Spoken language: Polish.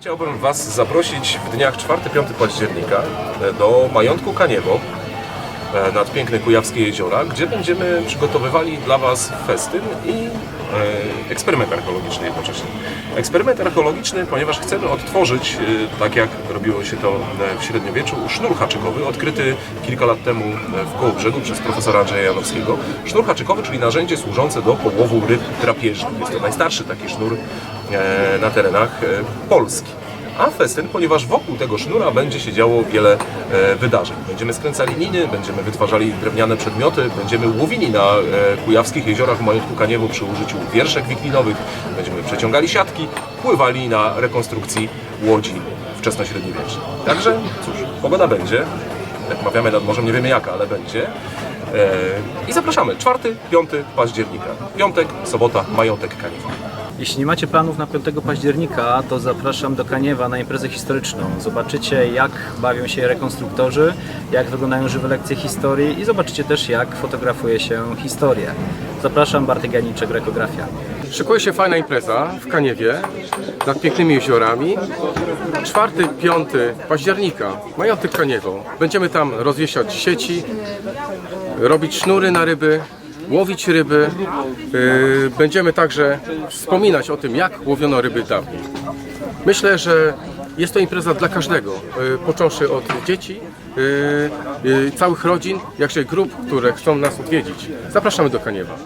Chciałbym Was zaprosić w dniach 4-5 października e, do majątku Kaniewo e, nad piękne Kujawskie jeziora, gdzie będziemy przygotowywali dla Was festyn i e, eksperyment archeologiczny jednocześnie. Eksperyment archeologiczny, ponieważ chcemy odtworzyć, tak jak robiło się to w średniowieczu, sznur haczykowy, odkryty kilka lat temu w Kołobrzegu przez profesora Andrzeja Janowskiego. Sznur haczykowy, czyli narzędzie służące do połowu ryb drapieżnych. Jest to najstarszy taki sznur na terenach e, Polski. A festyn, ponieważ wokół tego sznura będzie się działo wiele e, wydarzeń. Będziemy skręcali liny, będziemy wytwarzali drewniane przedmioty, będziemy łowili na e, kujawskich jeziorach w majątku Kaniewo przy użyciu wierszek wiklinowych, będziemy przeciągali siatki, pływali na rekonstrukcji łodzi wczesnośredniowiecznej. Także cóż, pogoda będzie, jak mawiamy nad morzem, nie wiemy jaka, ale będzie. E, I zapraszamy, 4-5 października, piątek, sobota, majątek Kaniewo. Jeśli nie macie planów na 5 października, to zapraszam do Kaniewa na imprezę historyczną. Zobaczycie, jak bawią się rekonstruktorzy, jak wyglądają żywe lekcje historii i zobaczycie też, jak fotografuje się historię. Zapraszam, Bartek Janiczek, Rekografia. Szykuje się fajna impreza w Kaniewie nad pięknymi jeziorami. 4-5 października, majątek Kaniewo. Będziemy tam rozwieszać sieci, robić sznury na ryby, łowić ryby. Yy, Będziemy także wspominać o tym, jak łowiono ryby dawniej. Myślę, że jest to impreza dla każdego, yy, począwszy od dzieci, yy, całych rodzin, jak i grup, które chcą nas odwiedzić. Zapraszamy do Kaniewa.